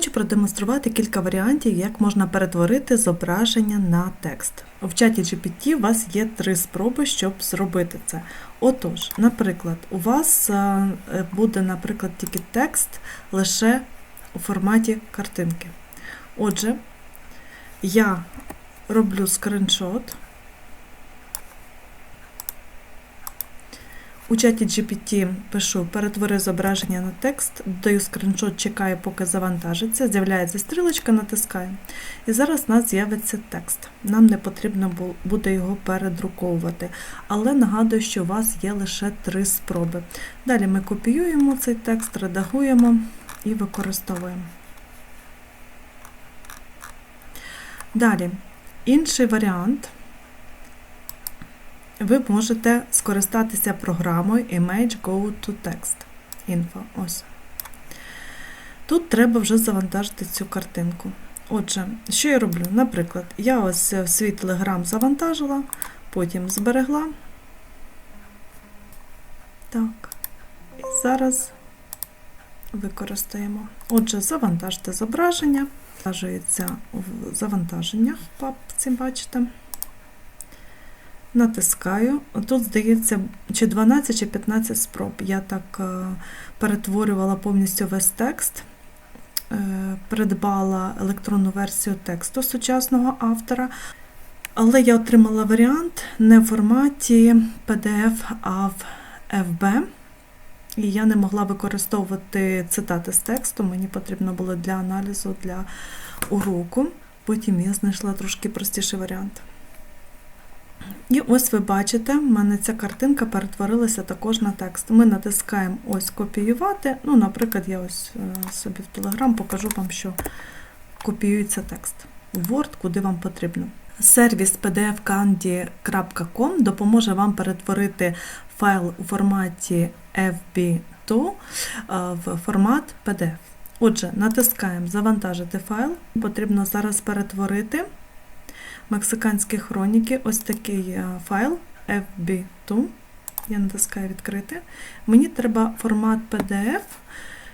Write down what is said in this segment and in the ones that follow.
Хочу продемонструвати кілька варіантів, як можна перетворити зображення на текст. В чаті GPT у вас є три спроби, щоб зробити це. Отож, наприклад, у вас е, буде, наприклад, тільки текст лише у форматі картинки. Отже, я роблю скриншот. У чаті GPT пишу перетвори зображення на текст, додаю скриншот, чекаю, поки завантажиться, з'являється стрілочка, натискаю. І зараз у нас з'явиться текст. Нам не потрібно буде його передруковувати. Але нагадую, що у вас є лише три спроби. Далі ми копіюємо цей текст, редагуємо і використовуємо. Далі, інший варіант. Ви можете скористатися програмою Image Go to Text Info. Ось. Тут треба вже завантажити цю картинку. Отже, що я роблю? Наприклад, я ось свій телеграм завантажила, потім зберегла. Так. І зараз використаємо. Отже, завантажте зображення. Завантажується в завантаженнях в папці, бачите. Натискаю. Тут, здається, чи 12, чи 15 спроб. Я так перетворювала повністю весь текст, придбала електронну версію тексту сучасного автора. Але я отримала варіант не в форматі PDF, а в FB. І я не могла використовувати цитати з тексту, мені потрібно було для аналізу, для уроку. Потім я знайшла трошки простіший варіант. І ось ви бачите, в мене ця картинка перетворилася також на текст. Ми натискаємо ось копіювати. Ну, Наприклад, я ось собі в Telegram покажу вам, що копіюється текст в Word, куди вам потрібно. Сервіс pdfcandy.com допоможе вам перетворити файл у форматі FB2 в формат PDF. Отже, натискаємо Завантажити файл. Потрібно зараз перетворити мексиканські хроніки, ось такий файл FB2. Я натискаю відкрити. Мені треба формат PDF.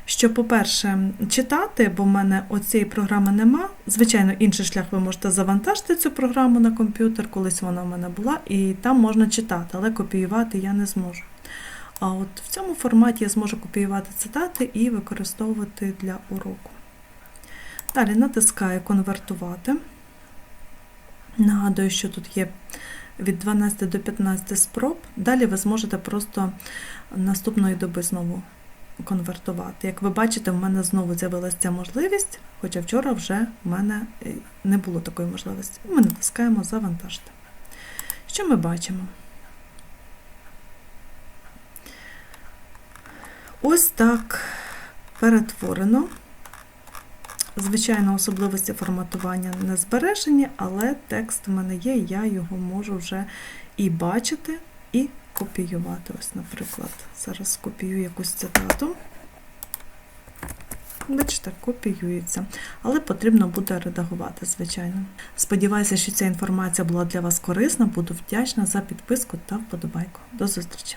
Щоб, по-перше, читати, бо в мене оцієї програми нема. Звичайно, інший шлях ви можете завантажити цю програму на комп'ютер, колись вона в мене була, і там можна читати, але копіювати я не зможу. А от в цьому форматі я зможу копіювати цитати і використовувати для уроку. Далі натискаю Конвертувати. Нагадую, що тут є від 12 до 15 спроб. Далі ви зможете просто наступної доби знову конвертувати. Як ви бачите, в мене знову з'явилася ця можливість, хоча вчора вже в мене не було такої можливості. Ми натискаємо Завантажити. Що ми бачимо? Ось так перетворено. Звичайно, особливості форматування не збережені, але текст в мене є, я його можу вже і бачити, і копіювати. Ось, наприклад, зараз копіюю якусь цитату. Бачите, копіюється, але потрібно буде редагувати, звичайно. Сподіваюся, що ця інформація була для вас корисна. Буду вдячна за підписку та вподобайку. До зустрічі!